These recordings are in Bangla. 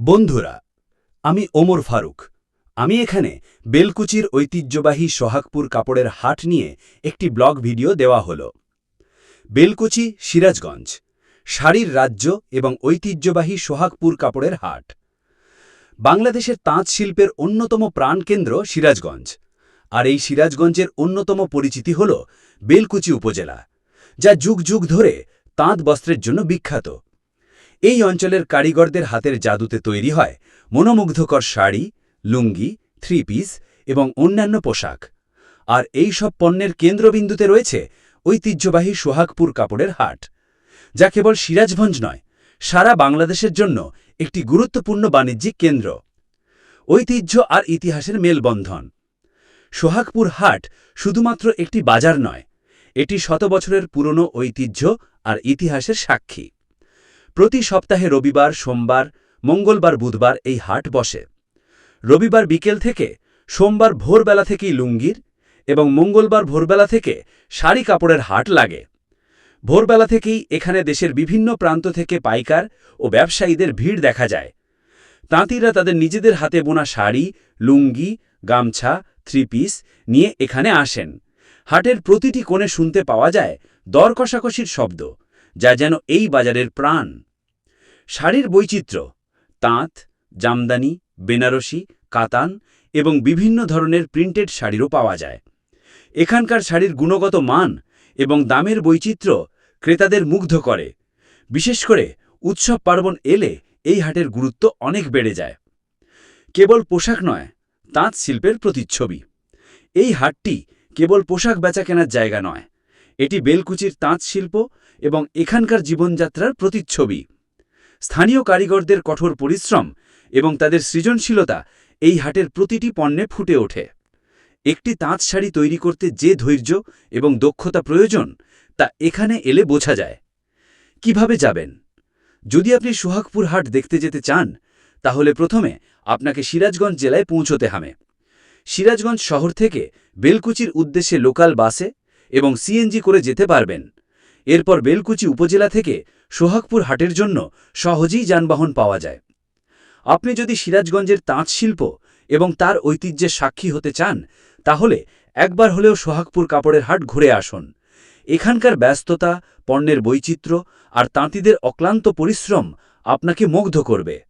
বন্ধুরা, আমি ওমর ফারুক। আমি এখানে বেলকুচির ঐতিহ্যবাহী সোহাগপুর কাপড়ের হাট নিয়ে একটি ব্লগ ভিডিও দেওয়া হল। বেলকুচি, সিরাজগঞ্জ, শাড়ির রাজ্য এবং ঐতিহ্যবাহী সোহাগপুর কাপড়ের হাট। বাংলাদেশের তাঁত শিল্পের অন্যতম প্রাণকেন্দ্র সিরাজগঞ্জ। আর এই সিরাজগঞ্জের অন্যতম পরিচিতি হল বেলকুচি উপজেলা, যা যুগ যুগ ধরে তাঁত বস্ত্রের জন্য বিখ্যাত। এই অঞ্চলের কারিগরদের হাতের জাদুতে তৈরি হয় মনোমুগ্ধকর শাড়ি, লুঙ্গি থ্রি পিস এবং অন্যান্য পোশাক। আর এই সব পণ্যের কেন্দ্রবিন্দুতে রয়েছে ঐতিহ্যবাহী সোহাগপুর কাপড়ের হাট, যা কেবল সিরাজভঞ্জ নয়, সারা বাংলাদেশের জন্য একটি গুরুত্বপূর্ণ বাণিজ্যিক কেন্দ্র। ঐতিহ্য আর ইতিহাসের মেলবন্ধন। সোহাগপুর হাট শুধুমাত্র একটি বাজার নয়, এটি শত বছরের পুরনো ঐতিহ্য আর ইতিহাসের সাক্ষী। প্রতি সপ্তাহে রবিবার, সোমবার, মঙ্গলবার, বুধবার এই হাট বসে। রবিবার বিকেল থেকে সোমবার ভোরবেলা থেকেই লুঙ্গির এবং মঙ্গলবার ভোরবেলা থেকে শাড়ি কাপড়ের হাট লাগে। ভোরবেলা থেকেই এখানে দেশের বিভিন্ন প্রান্ত থেকে পাইকার ও ব্যবসায়ীদের ভিড় দেখা যায়। তাঁতিরা তাদের নিজেদের হাতে বোনা শাড়ি, লুঙ্গি, গামছা থ্রি পিস নিয়ে এখানে আসেন। হাটের প্রতিটি কোণে শুনতে পাওয়া যায় দর কষাকষির শব্দ। যা যেন এই বাজারের প্রাণ। শাড়ির বৈচিত্র্য, তাঁত, জামদানি, বেনারসি, কাতান এবং বিভিন্ন ধরনের প্রিন্টেড শাড়িরও পাওয়া যায়। এখানকার শাড়ির গুণগত মান এবং দামের বৈচিত্র্য ক্রেতাদের মুগ্ধ করে। বিশেষ করে উৎসব পার্বণ এলে এই হাটের গুরুত্ব অনেক বেড়ে যায়। কেবল পোশাক নয়, তাঁত শিল্পের প্রতিচ্ছবি। এই হাটটি কেবল পোশাক বেচা কেনার জায়গা নয় এটি বেলকুচির তাঁত শিল্প এবং এখানকার জীবনযাত্রার প্রতিচ্ছবি। স্থানীয় কারিগরদের কঠোর পরিশ্রম এবং তাদের সৃজনশীলতা এই হাটের প্রতিটি পণ্যে ফুটে ওঠে। একটি তাঁত শাড়ি তৈরি করতে যে ধৈর্য এবং দক্ষতা প্রয়োজন, তা এখানে এলে বোঝা যায়। কীভাবে যাবেন? যদি আপনি সোহাগপুর হাট দেখতে যেতে চান, তাহলে প্রথমে আপনাকে সিরাজগঞ্জ জেলায় পৌঁছতে হবে। সিরাজগঞ্জ শহর থেকে বেলকুচির উদ্দেশ্যে লোকাল বাসে এবং সিএনজি করে যেতে পারবেন। এরপর বেলকুচি উপজেলা থেকে সোহাগপুর হাটের জন্য সহজেই যানবাহন পাওয়া যায়। আপনি যদি সিরাজগঞ্জের তাঁত শিল্প এবং তার ঐতিহ্যের সাক্ষী হতে চান, তাহলে একবার হলেও সোহাগপুর কাপড়ের হাট ঘুরে আসুন। এখানকার ব্যস্ততা, পণ্যের বৈচিত্র্য আর তাঁতিদের অক্লান্ত পরিশ্রম আপনাকে মুগ্ধ করবে।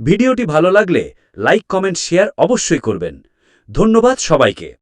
ভিডিওটি ভালো লাগলে লাইক, কমেন্ট, শেয়ার অবশ্যই করবেন। ধন্যবাদ সবাইকে।